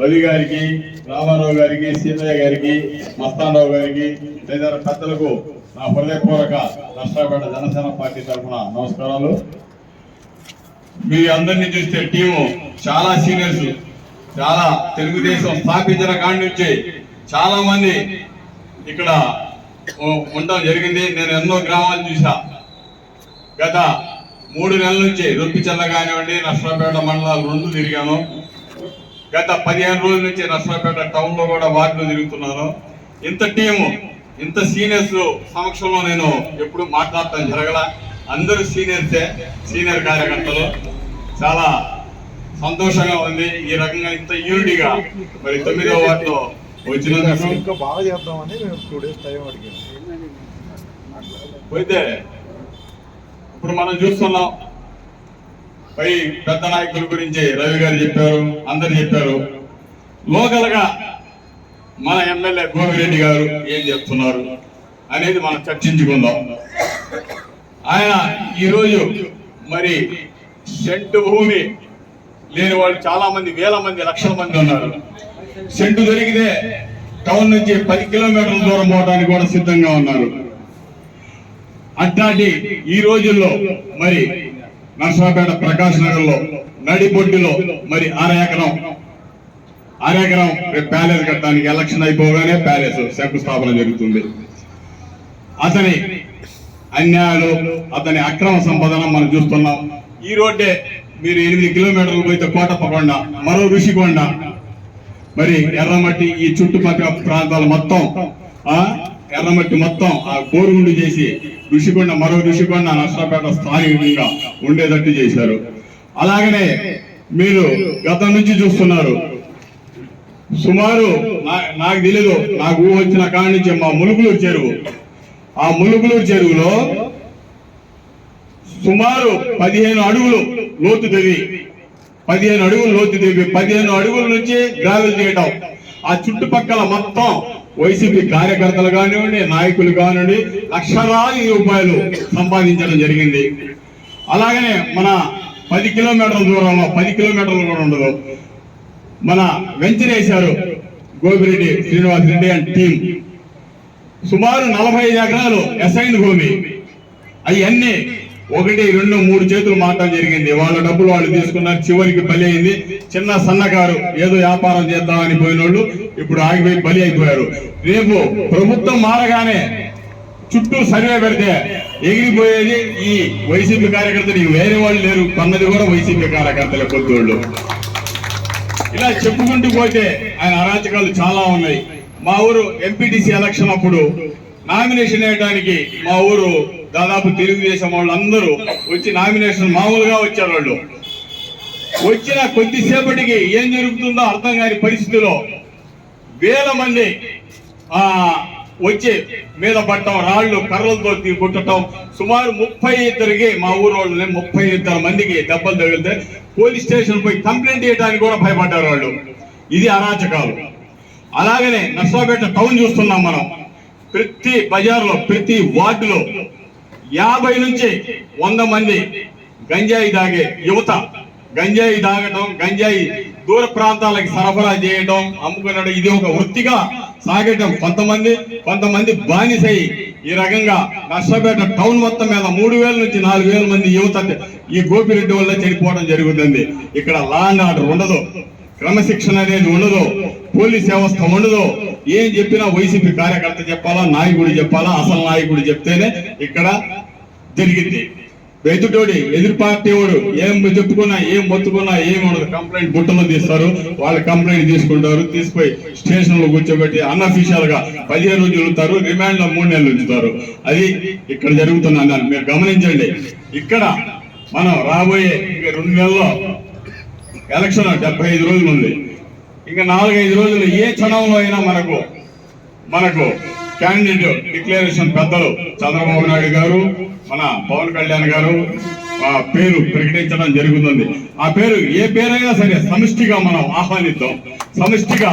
రవి గారికి రామారావు గారికి సీతయ్య గారికి మస్తానరావు గారికి తదితర పెద్దలకు నా హృదయపూర్వక రాష్ట్రపేట జనసేన పార్టీ తరఫున నమస్కారాలు. మీ అందరినీ చూస్తే టీము చాలా సీనియర్స్ చాలా తెలుగుదేశం స్థాపించిన కాడి నుంచి చాలా మంది ఇక్కడ ఉండడం జరిగింది. నేను ఎన్నో గ్రామాలు చూసా. గత మూడు నెలల నుంచి రొప్పిచల్ల కానివ్వండి నష్టపేట మండలాలు రెండు తిరిగాను. గత పదిహేను రోజుల నుంచి నర్సరాపేట టౌన్లో కూడా వార్డులు తిరుగుతున్నాను ఇంత టీము ఇంత సీనియర్స్ సమక్షంలో నేను ఎప్పుడు మాట్లాడటం జరగల. అందరూ సీనియర్సే సీనియర్ కార్యకర్తలు. చాలా సంతోషంగా ఉంది. ఈ రకంగా ఇంత యూనిటీగా మరి తొమ్మిదో వార్డులో వచ్చినందుకు. ఇంకా బాగా చేద్దామని మేము టూ డేస్ టైం అడిగాం. అయితే ఇప్పుడు మనం చూస్తున్నాం. పై పెద్ద నాయకుల గురించి రవి గారు చెప్పారు అందరు చెప్పారు. లోకల్గా మన ఎమ్మెల్యే గోపిరెడ్డి గారు ఏం చెప్తున్నారు అనేది మనం చర్చించుకుందాం. ఆయన ఈరోజు మరి సెంటు భూమి లేని వాళ్ళు చాలా మంది వేల మంది లక్షల మంది ఉన్నారు. సెంటు దొరికితే టౌన్ నుంచి పది కిలోమీటర్ల దూరం పోవడానికి కూడా సిద్ధంగా ఉన్నారు. అట్లాంటి ఈ రోజుల్లో మరి నర్సాపేట ప్రకాశ్ నగర్లో నడిబొడ్డులో మరి అరెకరం. అరెకరం ఎకరం రేపు ప్యాలెస్ కట్టడానికి ఎలక్షన్ అయిపోగానే ప్యాలెస్ శంకుస్థాపన జరుగుతుంది. అతని అన్యాయాలు అతని అక్రమ సంపదన మనం చూస్తున్నాం. ఈ రోడ్డే మీరు ఎనిమిది కిలోమీటర్లు పోయితే కోటప్పకొండ మరో ఋషికొండ. మరి ఎర్రమట్టి ఈ చుట్టుపక్కల ప్రాంతాలు మొత్తం ఆ ఎర్రమట్టి మొత్తం ఆ కోరుగుండు చేసి ఋషికొండ మరో ఋషికొండ నష్టపేట స్థానికంగా ఉండేటట్టు చేశారు. అలాగనే మీరు గతం నుంచి చూస్తున్నారు. సుమారు నాకు తెలీదు నాకు ఊహ వచ్చిన కాడి నుంచి మా ములుగులూరు చెరువు. ఆ ములుగులూరు చెరువులో సుమారు పదిహేను అడుగులు లోతు తెవి పదిహేను అడుగులు లోతు తెవి పదిహేను అడుగుల నుంచి గ్రావెల్ చేయడం ఆ చుట్టుపక్కల మొత్తం వైసీపీ కార్యకర్తలు కానివ్వండి నాయకులు కానివ్వండి లక్షలాది రూపాయలు సంపాదించడం జరిగింది. అలాగనే మన పది కిలోమీటర్ల దూరంలో పది కిలోమీటర్లు కూడా ఉండదు. మన వెంచరేశారు గోపిరెడ్డి శ్రీనివాస్ రెడ్డి అండ్ టీం సుమారు నలభై ఐదు ఎకరాలు అసైన్ భూమి. అవన్నీ ఒకటి రెండు మూడు చేతులు మారటం జరిగింది. వాళ్ళ డబ్బులు వాళ్ళు తీసుకున్నారు చివరికి బలి అయింది. చిన్న సన్నకారు ఏదో వ్యాపారం చేద్దామని పోయిన వాళ్ళు ఇప్పుడు ఆగిపోయి బలి అయిపోయారు. రేపు ప్రభుత్వం మారగానే చుట్టూ సర్వే పెడితే ఎగిరిపోయేది ఈ వైసీపీ కార్యకర్తలు. వేరే వాళ్ళు లేరు. కొన్నది కూడా వైసీపీ కార్యకర్తల కొత్తోళ్ళు ఇలా చెప్పుకుంటూ పోతే ఆయన అరాచకాలు చాలా ఉన్నాయి. మా ఊరు ఎంపీటీసీ ఎలక్షన్ అప్పుడు నామినేషన్ వేయడానికి మా ఊరు దాదాపు తెలుగుదేశం వాళ్ళు అందరూ వచ్చి నామినేషన్ మామూలుగా వచ్చారు వాళ్ళు. వచ్చిన కొద్దిసేపటికి ఏం జరుగుతుందో అర్థం కాని పరిస్థితిలో వేల మంది ఆ వచ్చి మీద పట్టడం రాళ్ళు కర్రలతో కొట్టడం సుమారు ముప్పై ఇద్దరికి మా ఊరు వాళ్ళని ముప్పై ఇద్దరు మందికి దెబ్బలు తగిలితే పోలీస్ స్టేషన్ పోయి కంప్లైంట్ చేయడానికి కూడా భయపడ్డారు వాళ్ళు. ఇది అరాచకాలు. అలాగనే నర్సాపేట టౌన్ చూస్తున్నాం మనం. ప్రతి బజార్లో ప్రతి వార్డులో యాభై నుంచి వంద మంది గంజాయి తాగే యువత గంజాయి తాగటం గంజాయి దూర ప్రాంతాలకు సరఫరా చేయడం అమ్ముకునడం ఇది ఒక వృత్తిగా సాగటం. కొంతమంది కొంతమంది బానిసై ఈ రకంగా నష్టపేట టౌన్ మొత్తం మీద మూడు వేల నుంచి నాలుగు వేల మంది యువత ఈ గోపిరెడ్డి వల్ల చనిపోవడం జరుగుతుంది. ఇక్కడ లా అండ్ ఆర్డర్ ఉండదు. క్రమశిక్షణ అనేది ఉండదు. పోలీస్ వ్యవస్థ ఉండదు. ఏం చెప్పినా వైసీపీ కార్యకర్త చెప్పాలా నాయకుడు చెప్పాలా అసలు నాయకుడు చెప్తేనే ఇక్కడ జరిగింది. ఎదుటోడి ఎదురు పార్టీ వాడు ఏం చెప్పుకున్నా ఏం మొత్తుకున్నా ఏం ఉండదు. కంప్లైంట్ బుట్టలో తీస్తారు. వాళ్ళు కంప్లైంట్ తీసుకుంటారు. తీసుకుపోయి స్టేషన్లో కూర్చోబెట్టి అన్అఫీషియల్గా పదిహేను రోజులు ఉంటారు. రిమాండ్లో మూడు నెలలు ఉంచుతారు. అది ఇక్కడ జరుగుతున్న దాన్ని మీరు గమనించండి. ఇక్కడ మనం రాబోయే రెండు నెలల్లో ఎలక్షన్ డెబ్బై ఐదు రోజులు ఉంది. ఇంకా నాలుగైదు రోజులు ఏ క్షణంలో అయినా మనకు మనకు క్యాండిడేట్ డిక్లరేషన్ పెద్దలు చంద్రబాబు నాయుడు గారు మన పవన్ కళ్యాణ్ గారు ఆ పేరు ప్రకటించడం జరుగుతుంది. ఆ పేరు ఏ పేరైనా సరే సమిష్టిగా మనం ఆహ్వానిద్దాం. సమిష్టిగా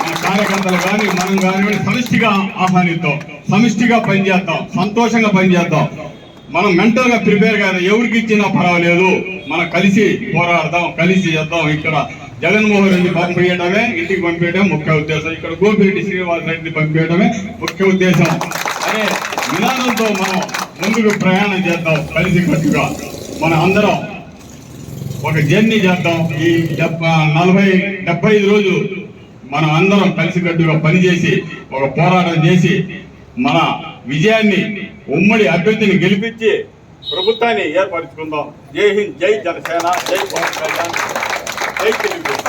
మన కార్యకర్తలు కానీ మనం కానీ సమిష్టిగా ఆహ్వానిద్దాం. సమిష్టిగా పనిచేద్దాం. సంతోషంగా పనిచేద్దాం. మనం మెంటల్గా ప్రిపేర్ కాదు ఎవరికి ఇచ్చినా పర్వాలేదు. మనం కలిసి పోరాడదాం కలిసి చేద్దాం ఇక్కడ. జగన్మోహన్ రెడ్డి పంపించడమే ఇంటికి పంపించడం ముఖ్య ఉద్దేశం. ఇక్కడ గోపిరెడ్డి శ్రీనివాస్ రెడ్డి పంపించడమే ముఖ్య ఉద్దేశం. అనే విధానంతో మనం ముందుకు ప్రయాణం చేద్దాం కలిసి కట్టుగా మన అందరం ఒక జర్నీ చేద్దాం. ఈ నలభై డెబ్బై ఐదు రోజులు మనం అందరం కలిసికట్టుగా పనిచేసి ఒక పోరాటం చేసి మన విజయాన్ని ఉమ్మడి అభ్యర్థిని గెలిపించి ప్రభుత్వాన్ని ఏర్పరచుకుందాం. జై హింద్ జై జనసేన జై పవన్ కళ్యాణ్. జై తెలుగు.